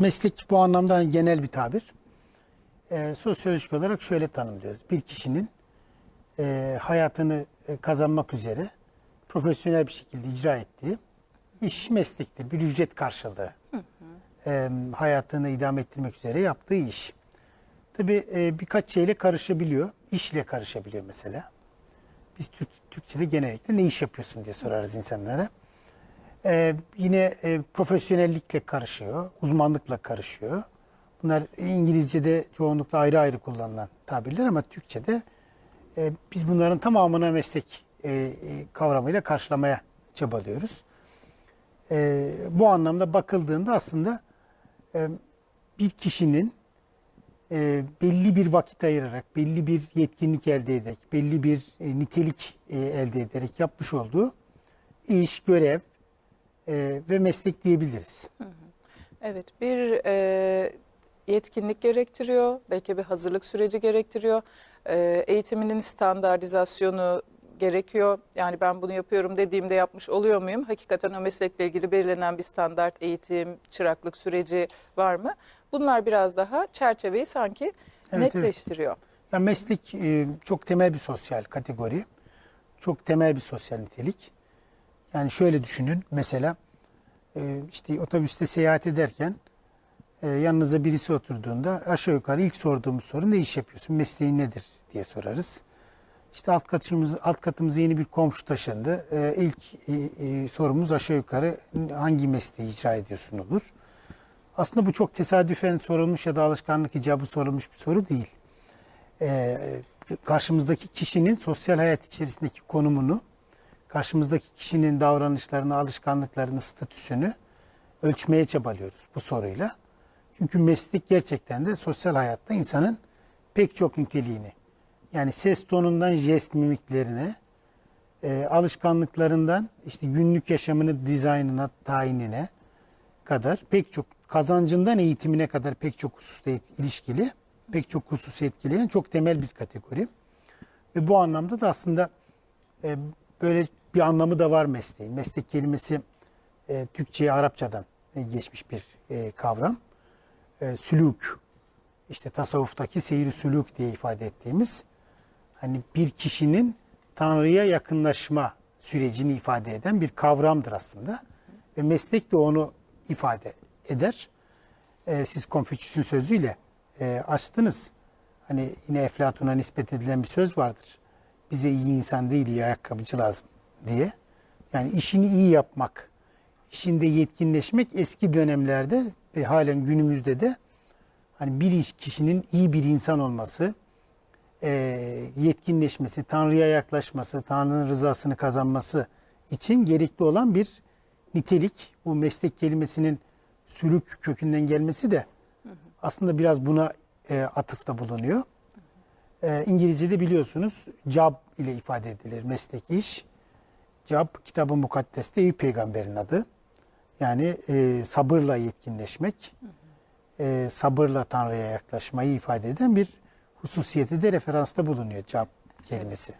meslek bu anlamda genel bir tabir. Ee, sosyolojik olarak şöyle tanımlıyoruz. Bir kişinin e, hayatını e, kazanmak üzere profesyonel bir şekilde icra ettiği iş meslektir. Bir ücret karşılığı. Ee, hayatını idame ettirmek üzere yaptığı iş. Tabii e, birkaç şeyle karışabiliyor. İşle karışabiliyor mesela. Biz Türk, Türkçe'de genellikle ne iş yapıyorsun diye sorarız insanlara. Ee, yine e, profesyonellikle karışıyor, uzmanlıkla karışıyor. Bunlar İngilizce'de çoğunlukla ayrı ayrı kullanılan tabirler ama Türkçe'de e, biz bunların tamamına meslek e, e, kavramıyla karşılamaya çabalıyoruz. E, bu anlamda bakıldığında aslında e, bir kişinin e, belli bir vakit ayırarak, belli bir yetkinlik elde ederek, belli bir e, nitelik e, elde ederek yapmış olduğu iş, görev e, ve meslek diyebiliriz. Evet, bir e, yetkinlik gerektiriyor, belki bir hazırlık süreci gerektiriyor, e, eğitiminin standartizasyonu gerekiyor. Yani ben bunu yapıyorum dediğimde yapmış oluyor muyum? Hakikaten o meslekle ilgili belirlenen bir standart eğitim, çıraklık süreci var mı? Bunlar biraz daha çerçeveyi sanki evet. netleştiriyor. Ya meslek e, çok temel bir sosyal kategori, çok temel bir sosyal nitelik. Yani şöyle düşünün, mesela e, işte otobüste seyahat ederken e, yanınıza birisi oturduğunda aşağı yukarı ilk sorduğumuz soru ne iş yapıyorsun, mesleğin nedir diye sorarız. İşte alt katımız alt katımıza yeni bir komşu taşındı. E, ilk sorumuz aşağı yukarı hangi mesleği icra ediyorsun olur. Aslında bu çok tesadüfen sorulmuş ya da alışkanlık icabı sorulmuş bir soru değil. Karşımızdaki kişinin sosyal hayat içerisindeki konumunu, karşımızdaki kişinin davranışlarını, alışkanlıklarını, statüsünü ölçmeye çabalıyoruz bu soruyla. Çünkü meslek gerçekten de sosyal hayatta insanın pek çok niteliğini, yani ses tonundan jest mimiklerine, e, alışkanlıklarından işte günlük yaşamını dizaynına, tayinine kadar pek çok kazancından eğitimine kadar pek çok hususta ilişkili, pek çok hususu etkileyen çok temel bir kategori. Ve bu anlamda da aslında e, böyle bir anlamı da var mesleğin. Meslek kelimesi e, Türkçe'ye Arapçadan e, geçmiş bir e, kavram. E, sülük, işte tasavvuftaki seyri sülük diye ifade ettiğimiz hani bir kişinin Tanrı'ya yakınlaşma sürecini ifade eden bir kavramdır aslında. Ve meslek de onu ifade eder. Ee, siz Konfüçyüs'ün sözüyle e, açtınız. Hani yine Eflatun'a nispet edilen bir söz vardır. Bize iyi insan değil iyi ayakkabıcı lazım diye. Yani işini iyi yapmak, işinde yetkinleşmek eski dönemlerde ve halen günümüzde de hani bir iş kişinin iyi bir insan olması, e, yetkinleşmesi, Tanrı'ya yaklaşması, Tanrı'nın rızasını kazanması için gerekli olan bir nitelik. Bu meslek kelimesinin sülük kökünden gelmesi de aslında biraz buna e, atıfta bulunuyor. E, İngilizce'de biliyorsunuz job ile ifade edilir meslek iş. Job kitabı mukaddeste Eyüp peygamberin adı. Yani e, sabırla yetkinleşmek, e, sabırla Tanrı'ya yaklaşmayı ifade eden bir hususiyeti de referansta bulunuyor job kelimesi.